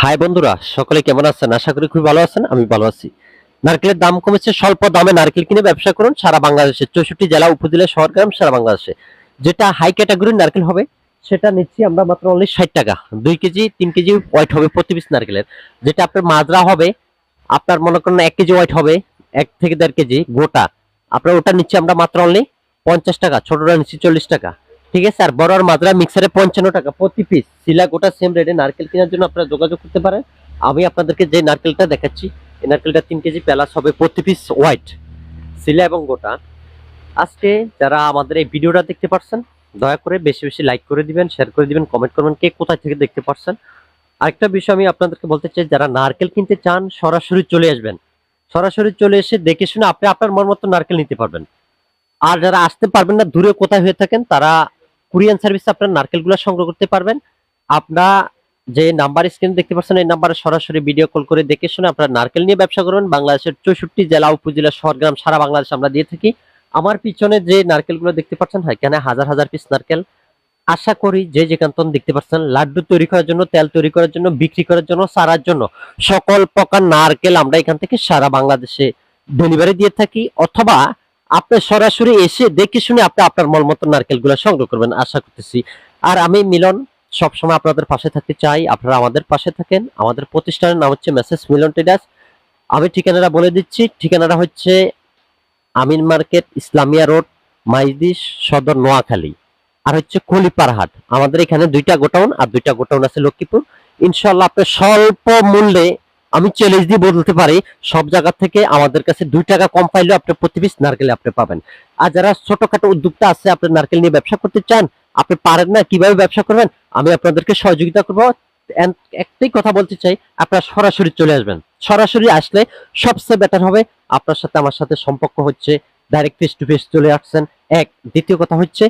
High বন্ধুরা, সকলে কেমন আছেন? আশা করি খুব ভালো আছেন, আমি ভালো আছি। নারকেলের দাম কমেছে, স্বল্প দামে নারকেল কিনে ব্যবসা করুন সারা বাংলাদেশে। চৌষট্টি জেলা, উপজেলা, শহর, গ্রাম, সারা বাংলাদেশে। যেটা হাই ক্যাটাগরির নারকেল হবে, সেটা নিচ্ছি আমরা মাত্র অনলি ষাট টাকা। দুই কেজি, তিন কেজি ওয়াইট হবে প্রতি পিস নারকেলের। যেটা আপনার মাজরা হবে, আপনার মনে করেন এক কেজি ওয়াইট হবে, এক থেকে দেড় কেজি গোটা। আপনার ওটা নিচ্ছি আমরা মাত্র অনলি পঞ্চাশ টাকা ছোটটা নিচ্ছি চল্লিশ টাকা। ঠিক আছে, আর বড় আর মাজরা মিক্সারে পঞ্চান্ন টাকা প্রতি পিস শিলা গোটা সেম রেটে নারকেল কেনার জন্য আপনারা যোগাযোগ করতে পারেন। আমি আপনাদেরকে যে নারকেলটা দেখাচ্ছি, এই নারকেলটা তিন কেজি প্যালাস হবে প্রতি পিস হোয়াইট শিলা এবং গোটা। আজকে যারা আমাদের এই ভিডিওটা দেখতে পাচ্ছেন দয়া করে বেশি বেশি লাইক করে দিবেন শেয়ার করে দিবেন কমেন্ট করবেন, কে কোথায় থেকে দেখতে পাচ্ছেন আরেকটা বিষয় আমি আপনাদেরকে বলতে চাই, যারা নারকেল কিনতে চান, সরাসরি চলে আসবেন। সরাসরি চলে এসে দেখে শুনে আপনি আপনার মন মতো নারকেল নিতে পারবেন। আর যারা আসতে পারবেন না, দূরে কোথায় হয়ে থাকেন, তারা কুরিয়ান সার্ভিসে আপনার নারকেলগুলো সংগ্রহ করতে পারবেন। আপনারা যে নাম্বার স্ক্রিনে দেখতে পাচ্ছেন, এই নাম্বারে সরাসরি ভিডিও কল করে দেখে শুনে আপনারা নারকেল নিয়ে ব্যবসা করবেন। বাংলাদেশের চৌষট্টি জেলা, উপজেলা শহর গ্রাম সারা বাংলাদেশ আমরা দিয়ে থাকি। আমার পিছনে যে নারকেলগুলো দেখতে পাচ্ছেন, হয়, এখানে হাজার হাজার পিস নারকেল। আশা করি যে যেখান থেকে দেখতে পাচ্ছেন, লাড্ডু তৈরি করার জন্য, তেল তৈরি করার জন্য, বিক্রি করার জন্য, সারার জন্য সকল প্রকার নারকেল আমরা এখান থেকে সারা বাংলাদেশে ডেলিভারি দিয়ে থাকি। অথবা আপনি সরাসরি এসে দেখে শুনে আপনি আপনার মল মতো নারকেলগুলো সংগ্রহ করবেন, আশা করতেছি। আর আমি মিলন, সবসময় আপনাদের পাশে থাকতে চাই। আপনারা আমাদের পাশে থাকেন। আমাদের প্রতিষ্ঠানের নাম হচ্ছে মেসেজ মিলন ট্রেডার্স। আমি ঠিকানাটা বলে দিচ্ছি। ঠিকানাটা হচ্ছে আমিন মার্কেট, ইসলামিয়া রোড মাইদিস সদর নোয়াখালী। আর হচ্ছে কলিপার হাট আমাদের এখানে দুইটা গোটাউন আর দুইটা গোটাউন আছে লক্ষ্মীপুর। ইনশাল্লাহ আপনি স্বল্প মূল্যে আমি চ্যালেঞ্জ দিয়ে বলতে পারি, সব জায়গা থেকে আমাদের কাছে দুই টাকা কম পাইলেও আপনি প্রতি পিস নারকেল আপনি পাবেন। আর যারা ছোটখাটো উদ্যোক্তা আছে, আপনি নারকেল নিয়ে ব্যবসা করতে চান, আপনি পারেন না, কীভাবে ব্যবসা করবেন, আমি আপনাদেরকে সহযোগিতা করব। একটাই কথা বলতে চাই, আপনারা সরাসরি চলে আসবেন। সরাসরি আসলে সবচেয়ে বেটার হবে, আপনার সাথে আমার সাথে সম্পর্ক হচ্ছে ডাইরেক্ট ফেস টু ফেস চলে আসছেন। এক, দ্বিতীয় কথা হচ্ছে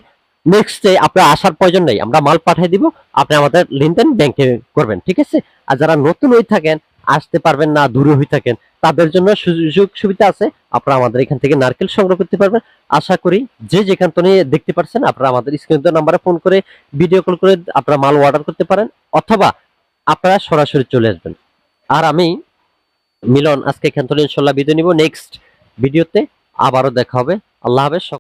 নেক্সট ডে আপনার আসার প্রয়োজন নেই, আমরা মাল পাঠিয়ে দিব, আপনি আমাদের লেনদেন ব্যাংকে করবেন, ঠিক আছে? আর যারা নতুন হয়ে থাকেন আসতে পারবেন না, দূরে হয়ে থাকেন। তাদের জন্য সুযোগ সুবিধা আছে। আপনারা আমাদের এখান থেকে নারকেল সংগ্রহ করতে পারবেন। আশা করি যে যেখান থেকে দেখতে পারছেন, আপনারা আমাদের স্ক্রিন নাম্বারে ফোন করে ভিডিও কল করে আপনারা মাল অর্ডার করতে পারেন, অথবা আপনারা সরাসরি চলে আসবেন। আর আমি মিলন, আজকে এখান থেকে ইনশাল্লাহ বিদায় নিব। নেক্সট ভিডিওতে আবারও দেখা হবে। আল্লাহ হাফেজ